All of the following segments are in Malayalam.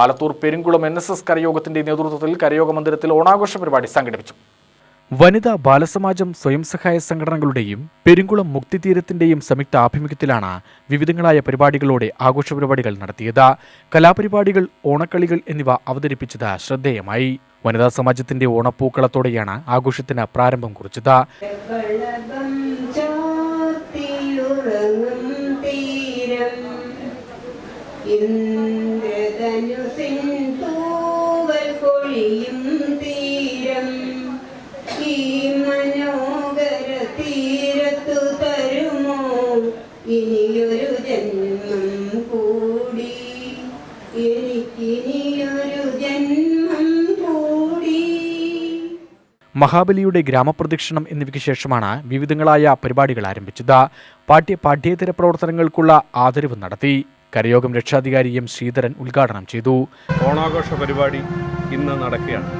Alathur Perunkulam N S S കരയോഗത്തിന്റെ നേതൃത്വത്തിൽ കരയോഗ മന്ദിരത്തിൽ ഓണാഘോഷ പരിപാടി സംഘടിപ്പിച്ചു. വനിതാ ബാലസമാജം സ്വയം സഹായ സംഘടനകളുടെയും പെരുങ്കുളം മുക്തിതീരത്തിന്റെയും സംയുക്ത ആഭിമുഖ്യത്തിലാണ് വിവിധങ്ങളായ പരിപാടികളോടെ ആഘോഷ പരിപാടികൾ നടത്തിയത്. കലാപരിപാടികൾ ഓണക്കളികൾ എന്നിവ അവതരിപ്പിച്ചത് ശ്രദ്ധേയമായി. വനിതാ സമാജത്തിന്റെ ഓണപ്പൂക്കളത്തോടെയാണ് ആഘോഷത്തിന് പ്രാരംഭം കുറിച്ചത്. ഇന്ദ്രധനുസിൻ തൂവൽ പൊഴിയും തീരം. ഈ മനോഹര തീരത്തു തരുമോ? ഇനിയൊരു ജന്മം കൂടി. എനിക്കിനിയൊരു ജന്മം കൂടി. മഹാബലിയുടെ ഗ്രാമപ്രദക്ഷിണം എന്നിവയ്ക്ക് ശേഷമാണ് വിവിധങ്ങളായ പരിപാടികൾ ആരംഭിച്ചത്. പാഠ്യ പാഠ്യേതര പ്രവർത്തനങ്ങൾക്കുള്ള ആദരവ് നടത്തി. കരയോഗം രക്ഷാധികാരി എം ശ്രീധരൻ ഉദ്ഘാടനം ചെയ്തു. ഓണാഘോഷ പരിപാടി ഇന്ന് നടക്കുകയാണ്.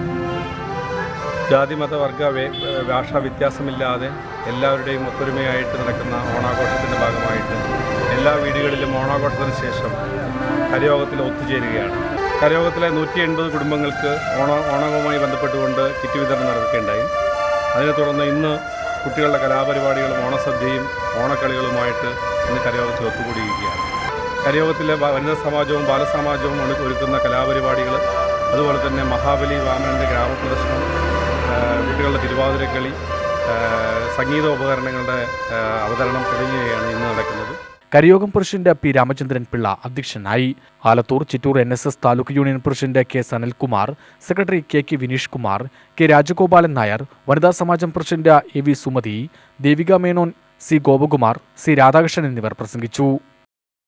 ജാതിമത വർഗ ഭാഷ ഭാഷാ വ്യത്യാസമില്ലാതെ എല്ലാവരുടെയും ഒത്തൊരുമയായിട്ട് നടക്കുന്ന ഓണാഘോഷത്തിന്റെ ഭാഗമായിട്ട് എല്ലാ വീടുകളിലും ഓണാഘോഷത്തിന് ശേഷം കരയോഗത്തിൽ ഒത്തുചേരുകയാണ്. കരയോഗത്തിലെ നൂറ്റി എൺപത് കുടുംബങ്ങൾക്ക് ഓണ ഓണവുമായി ബന്ധപ്പെട്ടുകൊണ്ട് കിറ്റ് വിതരണം നടക്കുകയുണ്ടായി. അതിനെ തുടർന്ന് ഇന്ന് കുട്ടികളുടെ കലാപരിപാടികളും ഓണസദ്യയും ഓണക്കളികളുമായിട്ട് ഇന്ന് കരയോഗത്തിൽ ഒത്തുകൂടിയിരിക്കുകയാണ്. കരയോഗത്തിലെ വനിതാ സമാജവും ബാലസമാജവും ഒരു- ഒരുക്കുന്ന കലാപരിപാടികൾ അതുപോലെ തന്നെ മഹാബലി വാമനന്റെ ഗ്രാമപ്രദർശനം കുട്ടികളുടെ തിരുവാതിരക്കളി സംഗീത ഉപകരണങ്ങളുടെ അവതരണം തുടങ്ങിയവയാണ് ഇന്ന് നടക്കുന്നത്. കരിയോഗം പ്രസിഡന്റ് പി. രാമചന്ദ്രൻ പിള്ള അധ്യക്ഷനായി. Alathur Chittur N S S taluk union president K. Sanalkumar secretary K. K. Vineesh Kumar K. Rajagopalan Nair വനിതാ സമാജം president A. V. Sumathi Devika Menon C. Gopakumar C. Radhakrishnan എന്നിവർ പ്രസംഗിച്ചു.